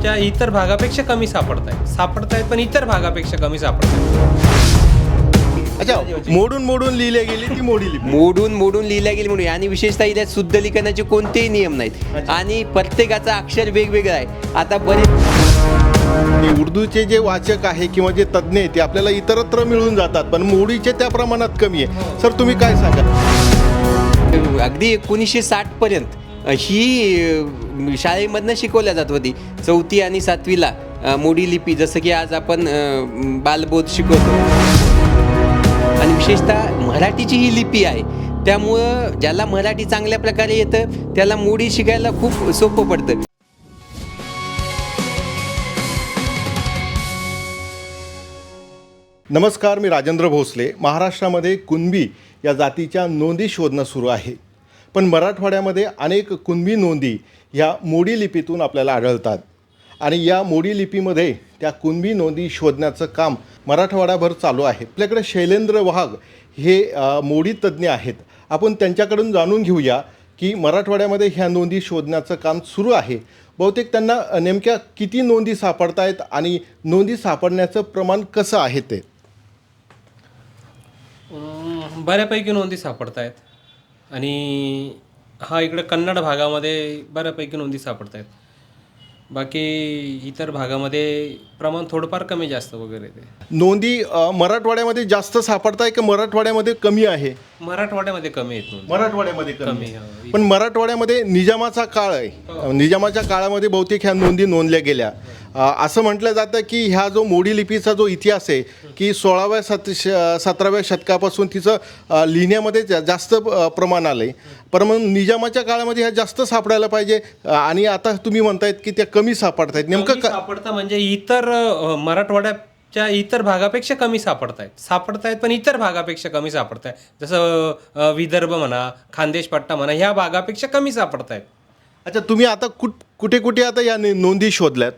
मराठवाड्याच्या इतर भागापेक्षा कमी सापडत आहेत सापडत आहेत पण इतर भागापेक्षा कमी सापडत आहेत अच्छा मोडून मोडून लिहिल्या गेली ती मोडी लिपी. मोडून मोडून लिहिल्या गेली म्हणून. आणि विशेषतः इथे शुद्ध लिखाणाचे कोणतेही नियम नाहीत. आणि प्रत्येकाचं अक्षर वेगवेगळं आहे. आता बरेच हे उर्दूचे जे वाचक आहे किंवा जे तज्ज्ञ आहेत ते आपल्याला इतरत्र मिळून जातात पण मोडीचे त्या प्रमाणात कमी आहे. सर तुम्ही काय सांगाल? अगदी एकोणीसशे साठपर्यंत ही शाळेमधनं शिकवल्या जात होती. चौथी आणि सातवीला मोडी लिपी जसं की आज आपण बालबोध शिकवतो. आणि विशेषतः मराठीची ही लिपी आहे. त्यामुळं ज्याला मराठी चांगल्या प्रकारे येतं त्याला मोडी शिकायला खूप सोपं पडतं. नमस्कार मी राजेंद्र भोसले. महाराष्ट्रामध्ये कुणबी या जातीच्या नोंदी शोधणं सुरू आहे. पण मराठवाड्यामध्ये अनेक कुणबी नोंदी ह्या मोडी लिपीतून आपल्याला आढळतात. आणि या मोडी लिपीमध्ये त्या कुणबी नोंदी शोधण्याचं काम मराठवाड्याभर चालू आहे. आपल्याकडे शैलेंद्र वाघ हे मोडी तज्ज्ञ आहेत. आपण त्यांच्याकडून जाणून घेऊया की मराठवाड्यामध्ये ह्या नोंदी शोधण्याचं काम सुरू आहे. बहुतेक त्यांना नेमक्या किती नोंदी सापडत आहेत आणि नोंदी सापडण्याचं प्रमाण कसं आहे ते? बऱ्यापैकी नोंदी सापडत आहेत आणि हा इकडे कन्नड भागामध्ये बऱ्यापैकी नोंदी सापडत आहेत बाकी इतर भागामध्ये प्रमाण थोडंफार कमी जास्त वगैरे ते. नोंदी अ, मराठवाड्यामध्ये जास्त सापडत आहे का मराठवाड्यामध्ये कमी आहे? मराठवाड्यामध्ये कमी आहेत नोंदी मराठवाड्यामध्ये कमी. कमी हो. पण मराठवाड्यामध्ये निजामाचा काळ आहे. निजामाच्या काळामध्ये बहुतेक ह्या नोंदी नोंदल्या गेल्या. अ, असं म्हटलं जातं की ह्या जो मोडी लिपीचा जो इतिहास आहे की सोळाव्या सत श- सतराव्या शतकापासून तिचं अ, लिहिण्यामध्ये जा- जास्त अ, प्रमाण आलं आहे पण मग निजामाच्या काळामध्ये ह्या जास्त सापडायला पाहिजे. अ, आणि आता तुम्ही म्हणतायत की त्या कमी सापडत आहेत नेमकं कमी का सापडतं म्हणजे इतर अ, मराठवाड्याच्या इतर भागापेक्षा कमी सापडत आहेत सापडत आहेत पण इतर भागापेक्षा कमी सापडत आहेत जसं विदर्भ म्हणा खानदेश पट्टा म्हणा ह्या भागापेक्षा कमी सापडत आहेत अच्छा तुम्ही आता कुठ कुठे कुठे आता या नि- नोंदी शोधल्यात?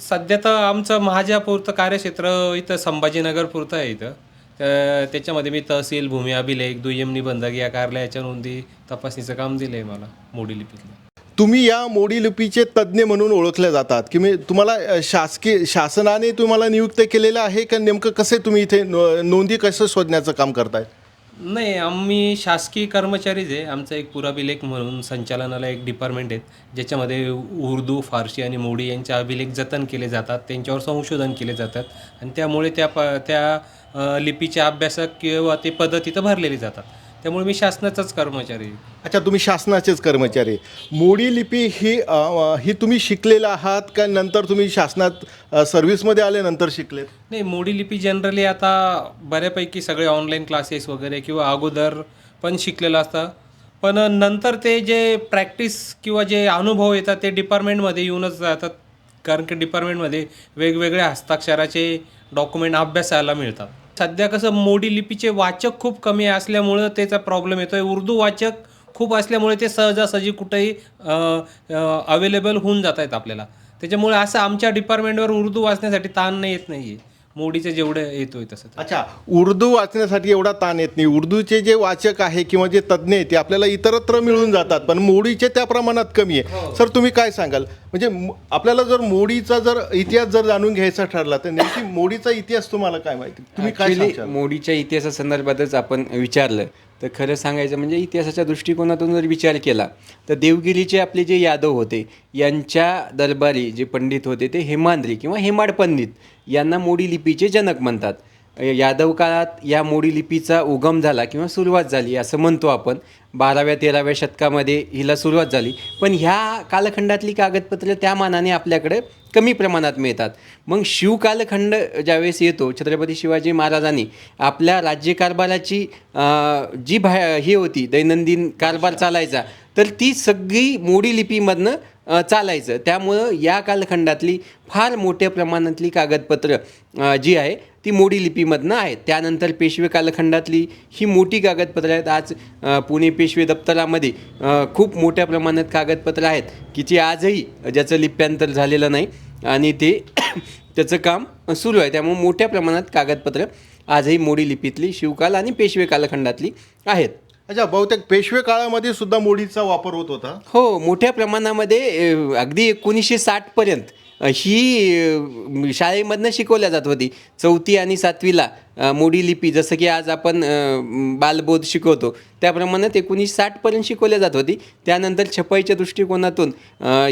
सध्या तर आमचं महाजापुरतं कार्यक्षेत्र इथं संभाजीनगर पुरतं आहे इथं. तर त्याच्यामध्ये मी तहसील भूमी अभिलेख दुय्यम निबंधक या कार्यालयाच्या नोंदी तपासणीचं काम दिलं आहे मला मोडी लिपीतलं. तुम्ही या मोडी लिपीचे तज्ज्ञ म्हणून ओळखल्या जातात. की मी तुम्हाला शासकीय शासनाने तुम्हाला नियुक्त केलेलं आहे का? नेमकं कसे तुम्ही इथे नोंदी कसं शोधण्याचं काम करताय? नाही आम्ही शासकीय कर्मचारीच आहे. आमचा एक पुराभिलेख म्हणून संचालनालय एक डिपार्टमेंट आहेत ज्याच्यामध्ये उर्दू फारसी आणि मोडी यांचे अभिलेख जतन केले जातात. त्यांच्यावर संशोधन केले जातात. आणि त्यामुळे त्या प त्या लिपीचे अभ्यासक किंवा ते पद तिथं भरलेली जातात. त्यामुळे मी शासनाचाच कर्मचारी. आहे. अच्छा तुम्ही शासनाचेच कर्मचारी. मोडी लिपी ही अ, अ, ही तुम्ही शिकलेला आहात का नंतर तुम्ही शासनात अ, सर्व्हिसमध्ये आल्यानंतर शिकलेत? नाही मोडी लिपी जनरली आता बऱ्यापैकी सगळे ऑनलाईन क्लासेस वगैरे किंवा अगोदर पण शिकलेलं असतं. पण नंतर ते जे प्रॅक्टिस किंवा जे अनुभव येतात ते डिपार्टमेंटमध्ये येऊनच जातात. कारण की डिपार्टमेंटमध्ये वेगवेगळ्या हस्ताक्षराचे डॉक्युमेंट अभ्यासायला मिळतात. सध्या कसं मोडी लिपीचे वाचक खूप कमी असल्यामुळं त्याचा प्रॉब्लेम येतो आहे उर्दू वाचक खूप असल्यामुळे ते सहजासहजी कुठेही अवेलेबल होऊन जात आहेत आपल्याला. त्याच्यामुळे असं आमच्या डिपार्टमेंटवर उर्दू वाचण्यासाठी ताण नाही येत नाही आहे मोडीचे जेवढे येतोय तसं अच्छा उर्दू वाचण्यासाठी एवढा ताण येत नाही. उर्दूचे जे वाचक आहे किंवा जे तज्ज्ञ आहेत ते आपल्याला इतरत्र मिळून जातात पण मोडीचे त्या प्रमाणात कमी आहे. सर तुम्ही काय सांगाल? म्हणजे आपल्याला जर मोडीचा जर इतिहास जर जाणून घ्यायचा ठरला तर नेमकी मोडीचा इतिहास तुम्हाला काय माहिती? तुम्ही काय मोडीच्या इतिहासासंदर्भातच आपण विचारलं. तर खरं सांगायचं म्हणजे इतिहासाच्या दृष्टिकोनातून जर विचार केला तर देवगिरीचे आपले जे यादव होते यांच्या दरबारी जे पंडित होते ते हेमांद्री किंवा हेमाड पंडित यांना मोडी लिपीचे जनक म्हणतात. यादव काळात या मोडी लिपीचा उगम झाला किंवा सुरुवात झाली असं म्हणतो आपण. बाराव्या तेराव्या शतकामध्ये हिला सुरुवात झाली. पण ह्या कालखंडातली कागदपत्रं त्या मानाने आपल्याकडे कमी प्रमाणात मिळतात. मग शिव कालखंड ज्यावेळेस येतो छत्रपती शिवाजी महाराजांनी आपल्या राज्यकारभाराची जी भा ही होती दैनंदिन कारभार चालायचा तर ती सगळी मोडी लिपीमधनं चालायचं. त्यामुळं या कालखंडातली फार मोठ्या प्रमाणातली कागदपत्रं जी आहे ती मोडी लिपीमधनं आहेत. त्यानंतर पेशवे कालखंडातली ही मोठी कागदपत्रं आहेत. आज पुणे पेशवे दप्तरामध्ये खूप मोठ्या प्रमाणात कागदपत्रं आहेत की जी आजही ज्याचं लिप्यांतर झालेलं नाही आणि ते त्याचं काम सुरू आहे. त्यामुळे मोठ्या प्रमाणात कागदपत्रं आजही मोडी लिपीतली शिवकाल आणि पेशवे कालखंडातली आहेत. अच्छा बहुतेक पेशवे काळामध्ये सुद्धा मोडीचा वापर होत होता. हो मोठ्या प्रमाणामध्ये अगदी एकोणीसशे साठपर्यंत ही शाळेमधनं शिकवल्या जात होती. चौथी आणि सातवीला मोडी लिपी जसं की आज आपण बालबोध शिकवतो. त्याप्रमाणे एकोणीसशे साठपर्यंत शिकवल्या जात होती. त्यानंतर छपाईच्या दृष्टिकोनातून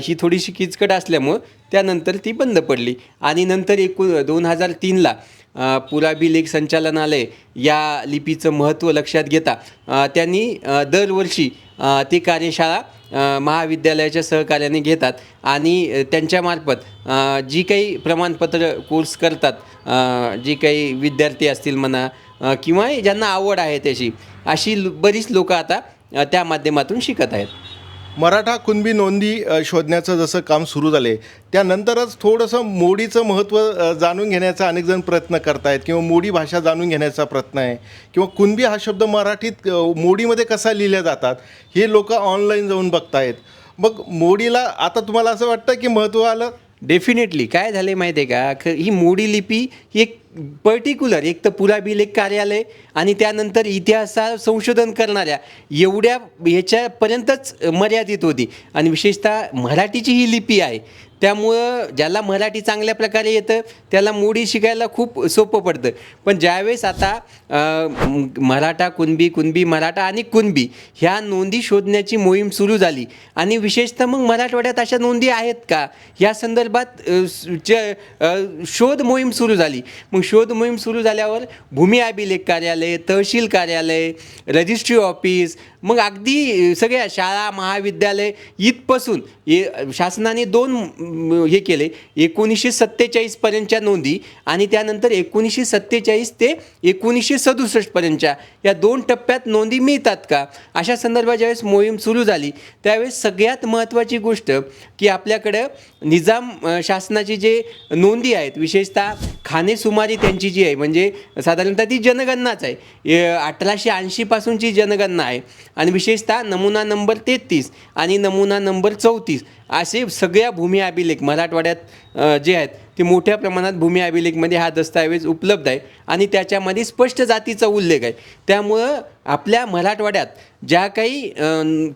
ही थोडीशी किचकट असल्यामुळं त्यानंतर ती बंद पडली. आणि नंतर एकू दोन हजार तीनला पुराबी लेख संचालनालय या लिपीचं महत्त्व लक्षात घेता त्यांनी दरवर्षी ती कार्यशाळा महाविद्यालयाच्या सहकार्याने घेतात आणि त्यांच्यामार्फत जी काही प्रमाणपत्र कोर्स करतात जी काही विद्यार्थी असतील म्हणा किंवा ज्यांना आवड आहे त्याची अशी बरीच लोकं आता त्या माध्यमातून शिकत आहेत. मराठा कुणबी नोंदी शोधण्याचं जसं काम सुरू झाले त्यानंतरच थोडंसं मोडीचं महत्त्व जाणून घेण्याचा अनेक जण प्रयत्न करतायत किंवा मोडी भाषा जाणून घेण्याचा प्रयत्न आहे किंवा कुणबी हा शब्द मराठीत मोडीमध्ये कसा लिहिल्या जातात हे लोक ऑनलाईन जाऊन बघतायत. मग मोडीला आता तुम्हाला असं वाटतं की महत्त्व आलं? डेफिनेटली काय झाले माहिती आहे का? ख ही मोडी लिपी ही एक पर्टिक्युलर एक तर पुराभिलेख कार्यालय आणि त्यानंतर इतिहासा संशोधन करणाऱ्या एवढ्या ह्याच्यापर्यंतच मर्यादित होती. आणि विशेषतः मराठीची ही लिपी आहे. त्यामुळं ज्याला मराठी चांगल्या प्रकारे येतं त्याला मोडी शिकायला खूप सोपं पडतं. पण ज्यावेळेस आता मराठा कुणबी कुणबी मराठा आणि कुणबी ह्या नोंदी शोधण्याची मोहीम सुरू झाली. आणि विशेषतः मग मराठवाड्यात अशा नोंदी आहेत का? या संदर्भात अ, शोध मोहीम सुरू झाली. मग शोध मोहीम सुरू झाल्यावर भूमी अभिलेख कार्यालय तहसील कार्यालय रजिस्ट्री ऑफिस मग अगदी सगळ्या शाळा महाविद्यालय इथपासून शासनाने दोन हे केले. एकोणीसशे सत्तेचाळीसपर्यंतच्या नोंदी आणि त्यानंतर एकोणीसशे सत्तेचाळीस ते एकोणीसशे सदुसष्टपर्यंतच्या या दोन टप्प्यात नोंदी मिळतात का? अशा संदर्भात ज्यावेळेस मोहीम सुरू झाली त्यावेळेस सगळ्यात महत्त्वाची गोष्ट की आपल्याकडं निजाम शासनाची जे नोंदी आहेत विशेषतः खानेसुमारी त्यांची जी आहे म्हणजे साधारणतः ती जनगणनाच आहे. अठराशे ऐंशीपासूनची जनगणना आहे. आणि विशेषतः नमुना नंबर तेहतीस आणि नमुना नंबर चौतीस असे सगळ्या भूमी अभिलेख मराठवाड्यात जे आहेत ते मोठ्या प्रमाणात भूमी अभिलेखमध्ये हा दस्तऐवज उपलब्ध आहे. आणि त्याच्यामध्ये स्पष्ट जातीचा उल्लेख आहे. त्यामुळं आपल्या मराठवाड्यात ज्या काही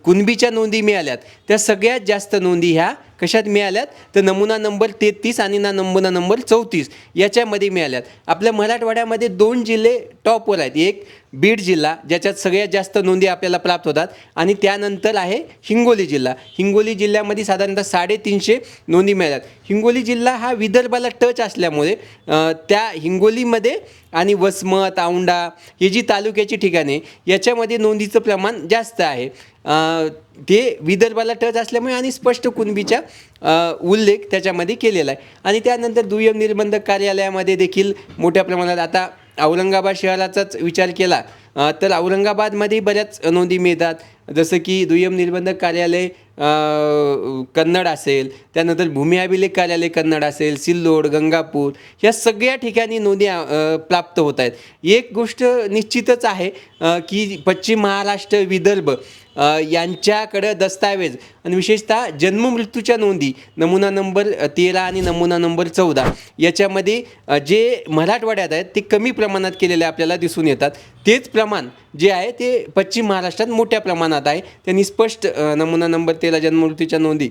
कुणबीच्या नोंदी मिळाल्यात त्या सगळ्यात जास्त नोंदी ह्या कशात मिळाल्यात? तर नमुना नंबर तेहतीस आणि ना नमुना नंबर चौतीस याच्यामध्ये मिळाल्यात. आपल्या मराठवाड्यामध्ये दोन जिल्हे टॉपवर आहेत. एक बीड जिल्हा ज्याच्यात सगळ्यात जास्त नोंदी आपल्याला प्राप्त होतात आणि त्यानंतर आहे हिंगोली जिल्हा. हिंगोली जिल्ह्यामध्ये साधारणतः साडेतीनशे नोंदी मिळाल्यात. हिंगोली जिल्हा हा विदर्भाला टच असल्यामुळे त्या हिंगोलीमध्ये आणि वसमत औंढा ही जी तालुक्याची ठिकाणे याच्यामध्ये नोंदीचं प्रमाण जास्त आहे. ते विदर्भाला टच असल्यामुळे आणि स्पष्ट कुणबीचा उल्लेख त्याच्यामध्ये केलेला आहे. आणि त्यानंतर दुय्यम निर्बंधक कार्यालयामध्ये देखील मोठ्या प्रमाणात आता औरंगाबाद शहराचाच विचार केला तर औरंगाबादमध्ये बऱ्याच नोंदी मिळतात. जसं की दुय्यम निर्बंधक कार्यालय कन्नड असेल त्यानंतर भूमी अभिलेख कार्यालय कन्नड असेल सिल्लोड गंगापूर या सगळ्या ठिकाणी नोंदी प्राप्त होत आहेत. एक गोष्ट निश्चितच आहे की पश्चिम महाराष्ट्र विदर्भ यांच्याकडं दस्तावेज आणि विशेषतः जन्ममृत्यूच्या नोंदी नमुना नंबर तेरा आणि नमुना नंबर चौदा याच्यामध्ये जे मराठवाड्यात आहेत ते कमी प्रमाणात केलेले आपल्याला दिसून येतात. तेच प्रमाण जे आहे ते पश्चिम महाराष्ट्रात मोठ्या प्रमाणात आहे. त्यांनी स्पष्ट नमुना नंबर तेरा जन्ममृत्यूच्या नोंदी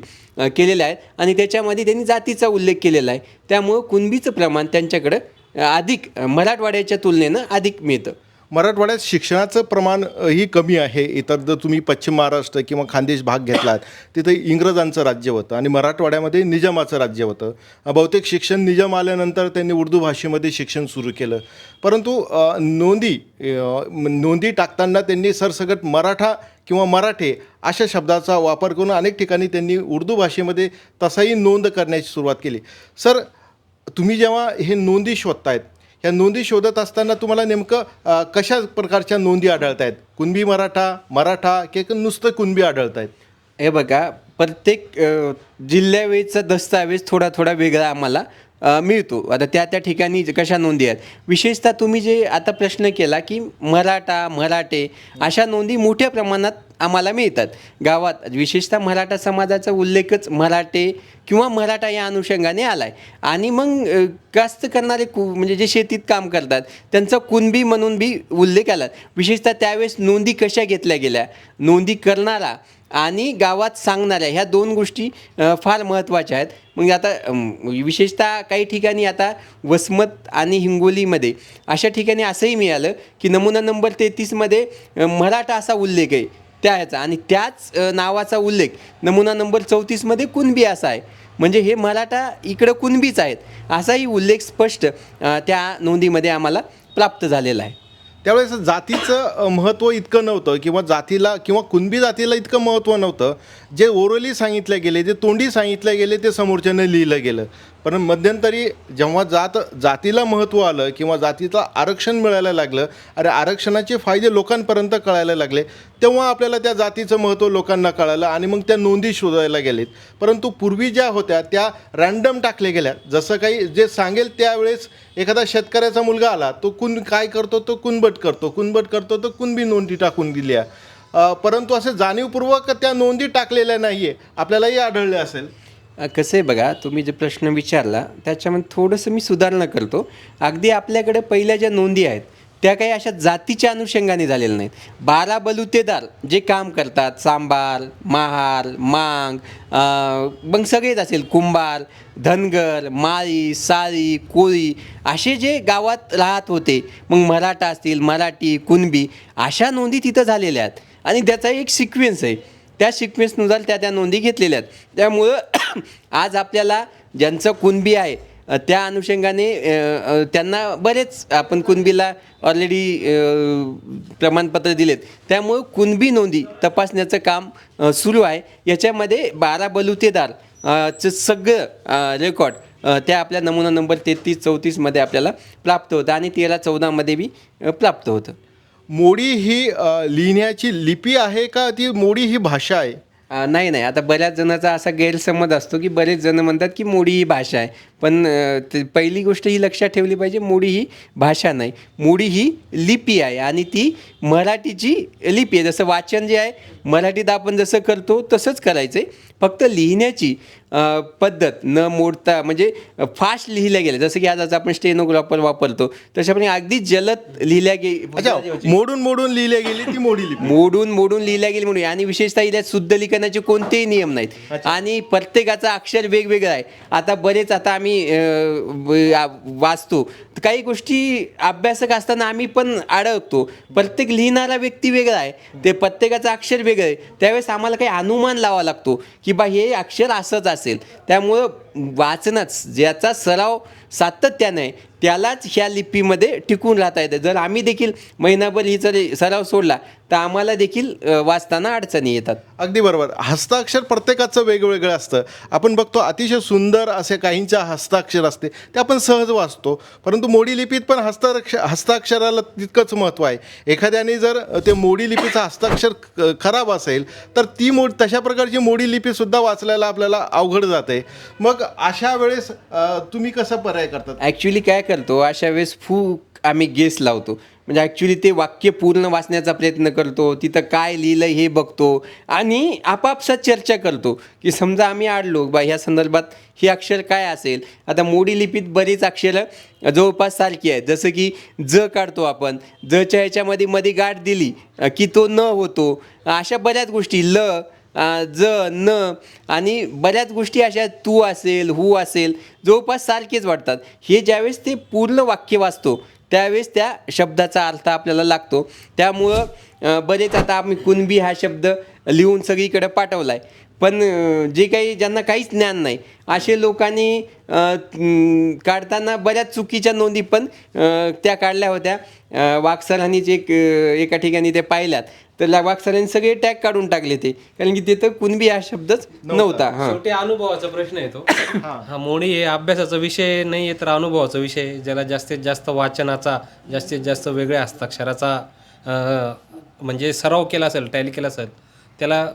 केलेल्या आहेत आणि त्याच्यामध्ये त्यांनी जातीचा उल्लेख केलेला आहे. त्यामुळं कुणबीचं प्रमाण त्यांच्याकडं अधिक मराठवाड्याच्या तुलनेनं अधिक मिळतं. मराठवाड्यात शिक्षणाचं प्रमाण ही कमी आहे. इतर जर तुम्ही पश्चिम महाराष्ट्र किंवा खानदेश भाग घेतलात तिथं इंग्रजांचं राज्य होतं आणि मराठवाड्यामध्ये निजामाचं राज्य होतं. बहुतेक शिक्षण निजाम आल्यानंतर त्यांनी उर्दू भाषेमध्ये शिक्षण सुरू केलं. परंतु नोंदी नोंदी टाकताना त्यांनी सरसकट मराठा किंवा मराठे अशा शब्दाचा वापर करून अनेक ठिकाणी त्यांनी उर्दू भाषेमध्ये तसाही नोंद करण्याची सुरुवात केली. सर तुम्ही जेव्हा हे नोंदी शोधतायत ह्या नोंदी शोधत असताना तुम्हाला नेमकं कशा प्रकारच्या नोंदी आढळत आहेत कुणबी मराठा मराठा की नुसतं कुणबी आढळत आहेत हे बघा प्रत्येक जिल्ह्यावेळीचा दस्तावेज थोडा थोडा वेगळा आम्हाला. मिळतो. आता त्या त्या ठिकाणी कशा नोंदी आहेत? विशेषतः तुम्ही जे आता प्रश्न केला की मराठा मराठे अशा नोंदी मोठ्या प्रमाणात आम्हाला मिळतात. गावात विशेषतः मराठा समाजाचा उल्लेखच मराठे किंवा मराठा या अनुषंगाने आला आहे आणि मग कास्त करणारे कु म्हणजे जे शेतीत काम करतात त्यांचा कुणबी म्हणून बी उल्लेख आला. विशेषतः त्यावेळेस नोंदी कशा घेतल्या गेल्या? नोंदी करणारा आणि गावात सांगणाऱ्या ह्या दोन गोष्टी फार महत्त्वाच्या आहेत. मग आता विशेषतः काही ठिकाणी आता वसमत आणि हिंगोलीमध्ये अशा ठिकाणी असंही मिळालं की नमुना नंबर तेहतीसमध्ये मराठा असा उल्लेख आहे. त्या ह्याचा आणि त्याच नावाचा उल्लेख नमुना नंबर चौतीसमध्ये कुणबी असा आहे. म्हणजे हे मराठा इकडं कुणबीच आहेत. असाही उल्लेख स्पष्ट त्या नोंदीमध्ये आम्हाला प्राप्त झालेला आहे. त्यावेळेस जातीचं महत्त्व इतकं नव्हतं किंवा जातीला किंवा कुणबी जातीला इतकं महत्त्व नव्हतं. जे ओरली सांगितले गेले जे तोंडी सांगितले गेले ते समोरच्यानं लिहिलं गेलं. पण मध्यंतरी जेव्हा जात जातीला महत्त्व आलं किंवा जातीचं आरक्षण मिळायला लागलं अरे आरक्षणाचे फायदे लोकांपर्यंत कळायला लागले तेव्हा आपल्याला त्या जातीचं महत्त्व लोकांना कळालं आणि मग त्या नोंदी शोधायला गेलेत. परंतु पूर्वी ज्या होत्या त्या रँडम टाकल्या गेल्या. जसं काही जे सांगेल त्यावेळेस एखादा शेतकऱ्याचा मुलगा आला तो कुण काय करतो तो कुणबट करतो. कुणबट करतो तो कुणबी नोंदी टाकून दिल्या. परंतु असे जाणीवपूर्वक त्या नोंदी टाकलेल्या नाही आहे आपल्यालाही आढळले असेल. कसं आहे बघा तुम्ही जे प्रश्न विचारला त्याच्यामध्ये थोडंसं मी सुधारणा करतो. अगदी आपल्याकडे पहिल्या ज्या नोंदी आहेत त्या काही अशा जातीच्या अनुषंगाने झालेल्या नाहीत. बारा बलुतेदार जे काम करतात सांबार महार मांग मग सगळेच असेल कुंभार धनगर माळी साळी कोळी असे जे गावात राहत होते मग मराठा असतील मराठी कुणबी अशा नोंदी तिथं झालेल्या आहेत. आणि त्याचा एक सिक्वेन्स आहे. त्या सिक्वेन्सनुसार त्या त्या नोंदी घेतलेल्या आहेत. त्यामुळं आज आपल्याला ज्यांचं कुणबी आहे त्या अनुषंगाने त्यांना बरेच आपण कुणबीला ऑलरेडी प्रमाणपत्र दिलेत. त्यामुळं कुणबी नोंदी तपासण्याचं काम सुरू आहे. याच्यामध्ये बारा बलुतेदार चं सगळं रेकॉर्ड त्या आपल्या नमुना नंबर तेहतीस चौतीसमध्ये आपल्याला प्राप्त होतं आणि तेरा चौदामध्ये बी प्राप्त होतं. मोडी ही लिहिण्याची लिपी आहे का ती मोडी ही भाषा आहे? नाही नाही. आता बऱ्याच जणाचा असा गैरसमज असतो की बरेच जण म्हणतात की मोडी ही भाषा आहे. पण ते पहिली गोष्ट ही लक्षात ठेवली पाहिजे मोडी ही भाषा नाही. मोडी ही लिपी आहे आणि ती मराठीची लिपी आहे. जसं वाचन जे आहे मराठीत आपण जसं करतो तसंच करायचं आहे फक्त लिहिण्याची पद्धत न मोडता म्हणजे फास्ट लिहिल्या गेल्या. जसं की आज आज आपण स्टेनोग्राफर वापरतो तशाप्रमाणे अगदी जलद लिहिल्या गे अच्छा मोडून मोडून लिहिल्या गेली ती मोडी मोडून मोडून लिहिल्या गेली म्हणून. आणि विशेषतः इथे शुद्ध लिखाणाचे कोणतेही नियम नाहीत. आणि प्रत्येकाचं अक्षर वेगवेगळं आहे. आता बरेच आता आम्ही वाचतो. काही गोष्टी अभ्यासक असताना आम्ही पण अडकतो. प्रत्येक लिहिणारा व्यक्ती वेगळा आहे. ते प्रत्येकाचं अक्षर वेगळं आहे. त्यावेळेस आम्हाला काही अनुमान लावा लागतो की की बा हे अक्षर असंच असेल. त्यामुळं वाचनच ज्याचा सराव सातत्याने त्यालाच ह्या लिपीमध्ये टिकून राहता येतं. जर आम्ही देखील महिनाभर ही जर सराव सोडला तर आम्हाला देखील वाचताना अडचणी येतात. अगदी बरोबर. हस्ताक्षर प्रत्येकाचं वेगवेगळं असतं. आपण बघतो अतिशय सुंदर असे काहींच्या हस्ताक्षर असते ते आपण सहज वाचतो. परंतु मोडी लिपीत पण हस्ताक्षर हस्ताक्षराला तितकंच महत्त्व आहे. एखाद्याने जर ते मोडी लिपीचं हस्ताक्षर खराब असेल तर ती मोड तशा प्रकारची मोडी लिपीसुद्धा वाचल्याला आपल्याला अवघड जाते. मग अशा वेळेस तुम्ही कसं पर्याय करतात? ॲक्च्युली काय करतो अशा वेळेस फूक आम्ही गेस लावतो. म्हणजे ॲक्च्युली ते वाक्य पूर्ण वाचण्याचा प्रयत्न करतो तिथं काय लिहिलं हे बघतो आणि आपापसात चर्चा करतो. की समजा आम्ही आडलो बा ह्या संदर्भात ही अक्षर काय असेल? आता मोडी लिपीत बरीच अक्षरं जवळपास सारखी आहेत. जसं की ज काढतो आपण. जच्या ह्याच्यामध्ये मध्ये गाठ दिली की तो न होतो. अशा बऱ्याच गोष्टी. ल ज न आणि बऱ्याच गोष्टी अशा तू असेल हू असेल जवळपास सारखेच वाटतात. हे ज्यावेळेस ते पूर्ण वाक्य वाचतो त्यावेळेस त्या शब्दाचा अर्थ आपल्याला लागतो. त्यामुळं बरेच आता आम्ही कुणबी हा शब्द लिहून सगळीकडे पाठवला आहे पण जे काही ज्यांना काहीच ज्ञान नाही असे लोकांनी काढताना बऱ्याच चुकीच्या नोंदी पण त्या काढल्या होत्या. अ, वाकसरांनीच एक एका ठिकाणी ते पाहिल्यात. तर वाकसरांनी सगळे टॅग काढून टाकले ते. कारण की तिथं कुणबी हा शब्दच नव्हता. हां. शेवटी अनुभवाचा प्रश्न येतो हा. मोडी हे अभ्यासाचा विषय नाही आहे तर अनुभवाचा विषय ज्याला जास्तीत जास्त वाचनाचा जास्तीत जास्त वेगळ्या हस्ताक्षराचा अं, म्हणजे सराव केला असेल टॅली केला असेल त्याला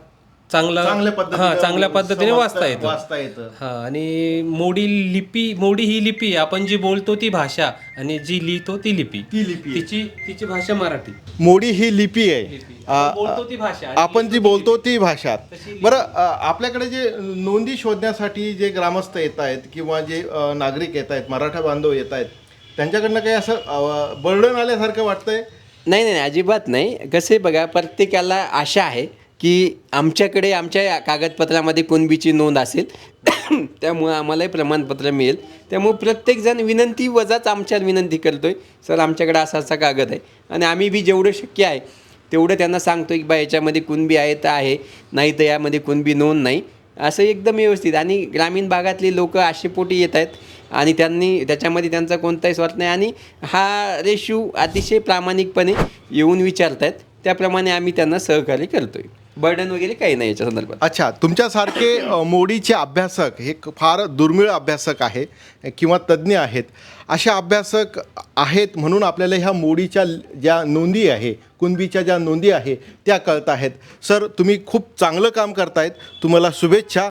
चांगलं चांगल्या पद्धतीने हा चांगल्या पद्धतीने वाचता येतं. वाचता येतं. हा आणि मोडी लिपी मोडी ही लिपी आपण जी बोलतो ती भाषा आणि जी लिहितो ती लिपी. ती लिपी आहे. तिची तिची भाषा मराठी. मोडी ही लिपी आहे. लिपी. आ- आपण बोलतो ती भाषा आणि आपण जी बोलतो ती भाषा. बरं अ, आपल्याकडे जे नोंदी शोधण्यासाठी जे ग्रामस्थ येत आहेत किंवा जे अ, नागरिक येत आहेत मराठा बांधव येत आहेत त्यांच्याकडनं काही असं बर्डन आल्यासारखं वाटतंय? नाही नाही नाही, अजिबात नाही. कसे बघा प्रत्येकाला आशा आहे. की आमच्याकडे आमच्या या कागदपत्रामध्ये कुणबीची नोंद असेल त्यामुळं आम्हालाही प्रमाणपत्र मिळेल. त्यामुळं प्रत्येकजण विनंती वजाच आमच्यावर विनंती करतो आहे सर आमच्याकडे असा असा कागद आहे. आणि आम्ही बी जेवढं शक्य आहे तेवढं त्यांना सांगतो की बा याच्यामध्ये कुणबी आहे तर आहे नाही तर यामध्ये कुणबी नोंद नाही. असं एकदम व्यवस्थित. आणि ग्रामीण भागातली लोक आशेपोटी येत आहेत आणि त्यांनी त्याच्यामध्ये त्यांचा कोणताही स्वार्थ नाही. आणि हा रेशू अतिशय प्रामाणिकपणे येऊन विचारत आहेत त्याप्रमाणे आम्ही त्यांना सहकार्य करतो आहे बर्डन वगैरे काही नाही याच्या संदर्भात. अच्छा तुमच्यासारखे अ, मोडीचे अभ्यासक हे क- फार दुर्मिळ अभ्यासक आहे किंवा तज्ज्ञ आहेत. असे अभ्यासक आहेत म्हणून आपल्याला ह्या मोडीच्या ल- ज्या नोंदी आहे कुणबीच्या ज्या नोंदी आहे त्या कळत आहेत. सर तुम्ही खूप चांगलं काम करतायत. तुम्हाला शुभेच्छा.